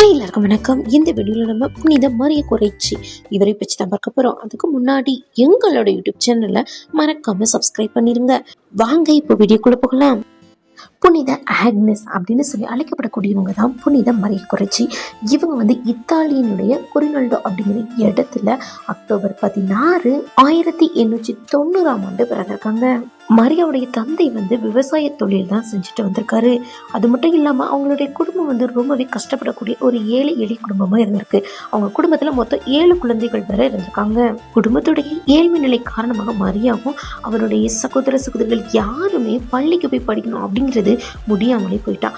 Hi எல்லாருக்கும் வணக்கம். இந்த வீடியோவில் நம்ம புனித மரிய குறைச்சி இவரை பற்றி தான் பார்க்க போகிறோம் அதுக்கு முன்னாடி எங்களோட யூடியூப் சேனலை மறக்காம சப்ஸ்கிரைப் பண்ணிருங்க. வாங்க இப்போ வீடியோக்குள்ள போகலாம். புனித ஆக்னஸ் அப்படின்னு சொல்லி அழைக்கப்படக்கூடியவங்க தான் புனித மரிய குறைச்சி. இவங்க வந்து இத்தாலியனுடைய குரினல்டோ அப்படிங்கிற இடத்துல அக்டோபர் பதினாறு ஆயிரத்தி எண்ணூற்றி தொண்ணூறாம் ஆண்டு பிறந்திருக்காங்க. மரியாவுடைய தந்தை வந்து விவசாய தொழில் தான் செஞ்சுட்டு வந்திருக்காரு. அது மட்டும் இல்லாமல் அவங்களுடைய குடும்பம் வந்து ரொம்பவே கஷ்டப்படக்கூடிய ஒரு ஏழை எளி குடும்பமாக இருந்திருக்கு. அவங்க குடும்பத்தில் மொத்தம் ஏழு குழந்தைகள் வரை இருந்திருக்காங்க. குடும்பத்துடைய ஏழ்மை நிலை காரணமாக மரியாவும் அவருடைய சகோதர சகோதரிகள் யாருமே பள்ளிக்கு போய் படிக்கணும் அப்படிங்கிறது முடியாமலே போயிட்டா.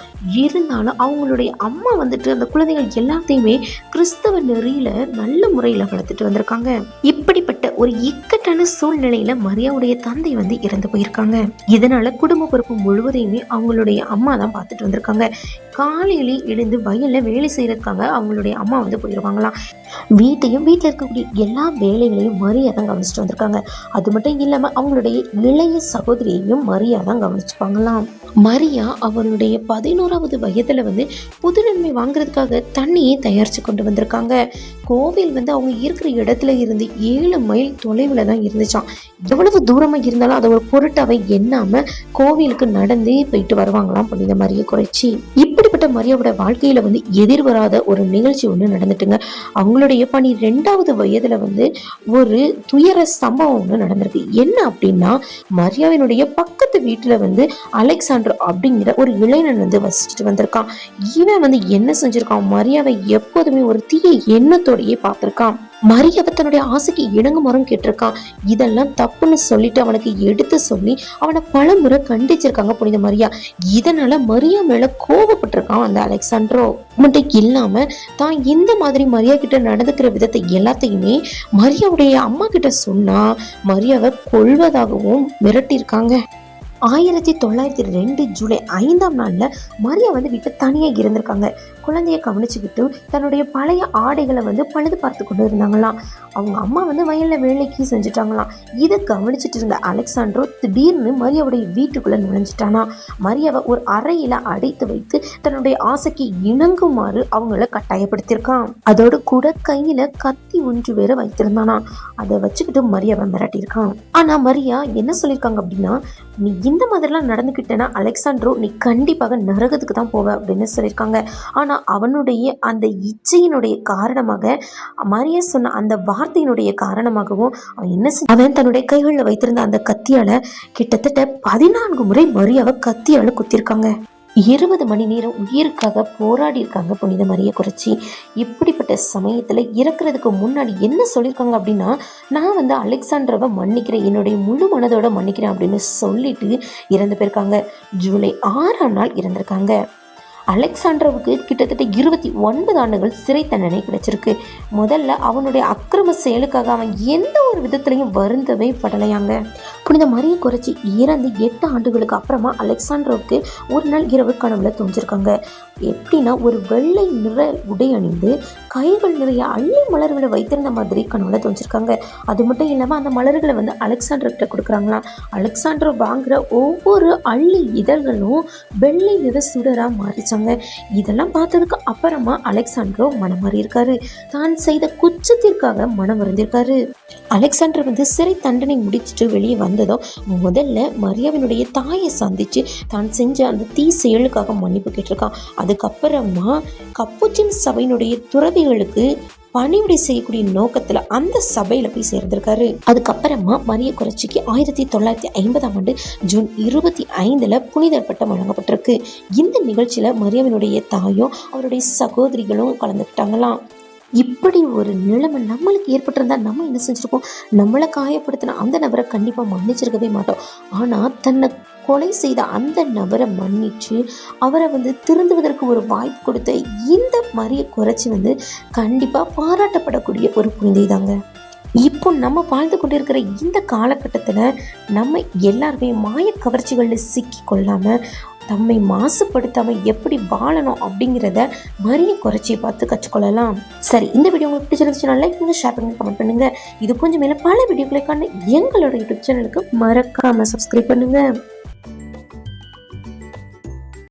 இருந்தாலும் அவங்களுடைய அம்மா வந்துட்டு அந்த குழந்தைகள் எல்லாத்தையுமே கிறிஸ்தவ நெறியில் நல்ல முறையில் வளர்த்துட்டு வந்திருக்காங்க. இப்படிப்பட்ட ஒரு இக்கட்டான சூழ்நிலையில் மரியாவுடைய தந்தை வந்து இறந்து போய் போயிருக்காங்க இதனால குடும்ப பொறுப்பு முழுவதையுமே அவங்களுடைய அம்மா தான் பார்த்துட்டு வந்திருக்காங்க. காலையிலே எழுந்து வயல்ல வேலை செய்யறதுக்காக அவங்களுடைய அம்மா வந்து போயிடுவாங்களாம் வீட்டையும் வீட்டில் இருக்கக்கூடிய எல்லா வேலைகளையும் மரியா தான் கவனிச்சுட்டு வந்திருக்காங்க. அது மட்டும் இல்லாமல் அவங்களுடைய இளைய சகோதரியையும் மரியா தான் கவனிச்சுப்பாங்களாம். மரியா அவளுடைய பதினோராவது வயதில் வந்து புது நன்மை வாங்குறதுக்காக தண்ணியை தயாரித்து கொண்டு வந்திருக்காங்க. கோவில் வந்து அவங்க இருக்கிற இடத்துல இருந்து ஏழு மைல் தொலைவில் தான் இருந்துச்சாம். எவ்வளவு தூரமாக இருந்தாலும் அதை ஒரு பொருட்டாவை எண்ணாமல் கோவிலுக்கு நடந்தே போயிட்டு வருவாங்களாம் புனித மரியை குறைச்சி. இப்படிப்பட்ட மரியாவோட வாழ்க்கையில வந்து எதிர்வராத ஒரு நிகழ்ச்சி ஒன்று நடந்துட்டுங்க. அவங்களுடைய பணி ரெண்டாவது வயதுல வந்து ஒரு துயர சம்பவம் ஒன்று நடந்திருக்கு. என்ன அப்படின்னா மரியாவினுடைய பக்கத்து வீட்டுல வந்து அலெக்சாண்டர் அப்படிங்கிற ஒரு இளைஞன் வந்து வசிச்சுட்டு வந்திருக்கான். இவன் வந்து என்ன செஞ்சிருக்கான்? மரியாவை எப்போதுமே ஒரு தீய எண்ணத்தோடையே பார்த்திருக்கான். மரியாவை தன்னுடைய ஆசைக்கு இணங்குமாறும் கேட்டிருக்கான் இதெல்லாம் தப்புன்னு சொல்லிட்டு அவனுக்கு எடுத்து சொல்லி அவனை பல முறை கண்டிச்சிருக்காங்க புனித மரியா. இதனால மரியா மேல கோபப்பட்டிருக்கான் அந்த அலெக்சாண்ட்ரோ. மட்டும் இல்லாம தான் இந்த மாதிரி மரியா கிட்ட நடந்துக்கிற விதத்தை எல்லாத்தையுமே மரியாவுடைய அம்மா கிட்ட சொன்னா மரியாவை கொள்வதாகவும் மிரட்டியிருக்காங்க. ஆயிரத்தி தொள்ளாயிரத்தி ரெண்டு ஜூலை ஐந்தாம் நாளில் மரியா வந்து வீட்டில் தனியாக இருந்திருக்காங்க. குழந்தைய கவனிச்சுக்கிட்டு தன்னுடைய பழைய ஆடைகளை வந்து பழுது பார்த்து கொண்டு இருந்தாங்களாம். அவங்க அம்மா வந்து வயலில் வேலைக்கு செஞ்சுட்டாங்களாம். இதை கவனிச்சிட்டு இருந்த அலெக்சாண்ட்ரோ திடீர்னு மரியாவுடைய வீட்டுக்குள்ளே நுழைஞ்சிட்டானா? மரியாவை ஒரு அறையில் அடைத்து வைத்து தன்னுடைய ஆசைக்கு இணங்குமாறு அவங்கள கட்டாயப்படுத்தியிருக்கான். அதோடு கூட கையில் கத்தி ஒன்று வேற வைத்திருந்தானா? அதை வச்சுக்கிட்டு மரியாவை மிரட்டியிருக்கான். ஆனால் மரியா என்ன சொல்லியிருக்காங்க அப்படின்னா நீ இந்த மாதிரிலாம் நடந்துக்கிட்டேன்னா அலெக்சாண்ட்ரோ நீ கண்டிப்பாக நரகத்துக்கு தான் போவ அப்படின்னு சொல்லியிருக்காங்க. ஆனால் அவனுடைய அந்த இச்சையினுடைய காரணமாக மரியா சொன்ன அந்த வார்த்தையினுடைய காரணமாகவும் அவன் என்ன அவன் தன்னுடைய கைகளில் வைத்திருந்த அந்த கத்தியால கிட்டத்தட்ட பதினான்கு முறை மரியாவை கத்தியால குத்திருக்காங்க. இருபது மணி நேரம் உயிருக்காக போராடி இருக்காங்க புனித மரிய குறைச்சி. இப்படிப்பட்ட சமயத்தில் இறக்குறதுக்கு முன்னாடி என்ன சொல்லியிருக்காங்க அப்படின்னா நான் வந்து அலெக்சாண்டரவை மன்னிக்கிறேன் என்னுடைய முழு மனதோட மன்னிக்கிறேன் அப்படின்னு சொல்லிட்டு இறந்து போயிருக்காங்க. ஜூலை ஆறாம் நாள் இறந்திருக்காங்க. அலெக்சாண்டரோவுக்கு கிட்டத்தட்ட இருபத்தி ஒன்பது ஆண்டுகள் சிறை தண்டனை கிடைச்சிருக்கு. முதல்ல அவனுடைய அக்கிரம செயலுக்காக அவன் எந்த ஒரு விதத்துலையும் வருந்தவே படலையாங்க. புனித மரிய குறைச்சி இறந்து எட்டு ஆண்டுகளுக்கு அப்புறமா அலெக்சாண்டருக்கு ஒரு நாள் இரவு கனவுல தோன்றிருக்காங்க. எப்படின்னா ஒரு வெள்ளை நிற உடை அணிந்து கைகள் நிறைய அள்ளி மலர்களை வைத்திருந்த மாதிரி கனவுல தோன்றிருக்காங்க. அது மட்டும் இல்லாமல் அந்த மலர்களை வந்து அலெக்சாண்டர்கிட்ட கொடுக்குறாங்களாம் அலெக்சாண்டர் வாங்குற ஒவ்வொரு அள்ளி இதழ்களும் வெள்ளை நிற சுடரா மாறிச்சாங்க இதெல்லாம் பார்த்ததுக்கு அப்புறமா அலெக்சாண்டரோ மனம் மாறியிருக்காரு தான் செய்த குற்றத்திற்காக மனம் வருந்திருக்காரு அலெக்சாண்டர் வந்து சிறை தண்டனை முடிச்சுட்டு வெளியே வந்ததும் முதல்ல மரியாவினுடைய தாயை சந்திச்சு தான் செஞ்ச அந்த தீ செயலுக்காக மன்னிப்பு கேட்டிருக்கான். அதுக்கப்புறமா கப்புச்சின் சபையினுடைய துறவிகளுக்கு பணிவிடை செய்யக்கூடிய நோக்கத்துல அந்த சபையில போய் சேர்ந்திருக்காரு. அதுக்கப்புறமா மரிய குறைச்சிக்கு ஆயிரத்தி தொள்ளாயிரத்தி ஐம்பதாம் ஆண்டு ஜூன் இருபத்தி ஐந்துல புனிதர் பட்டம் வழங்கப்பட்டிருக்கு. இந்த நிகழ்ச்சியில மரியவனுடைய தாயும் அவருடைய சகோதரிகளும் கலந்துக்கிட்டாங்களாம். இப்படி ஒரு நிலைமை நம்மளுக்கு ஏற்பட்டிருந்தா நம்ம என்ன செஞ்சுருக்கோம் நம்மளை காயப்படுத்தின அந்த நபரை கண்டிப்பாக மன்னிச்சிருக்கவே மாட்டோம். ஆனால் தன்னை கொலை செய்த அந்த நபரை மன்னிச்சு அவரை வந்து திருந்துவதற்கு ஒரு வாய்ப்பு கொடுத்த இந்த மாதிரியை குறைச்சி வந்து கண்டிப்பாக பாராட்டப்படக்கூடிய ஒரு புனிதை தாங்க. இப்போ நம்ம வாழ்ந்து கொண்டிருக்கிற இந்த காலகட்டத்தில் நம்ம எல்லாருமே மாய கவர்ச்சிகளில் சிக்கி கொள்ளாமல் தம்மை மாசுபடுத்தாமல் எப்படி வாழணும் அப்படிங்கிறத மரிய குறைச்சியை பார்த்து கற்றுக்கொள்ளலாம். சரி இந்த வீடியோ உங்களுக்கு பிடிச்சிருந்துச்சுன்னா லைக் பண்ணுங்க ஷேர் பண்ணுங்க கமெண்ட் பண்ணுங்கள் இது கொஞ்சம் மேலே பல வீடியோக்களை காண எங்களோட யூடியூப் சேனலுக்கு மறக்காமல் சப்ஸ்கிரைப் பண்ணுங்கள்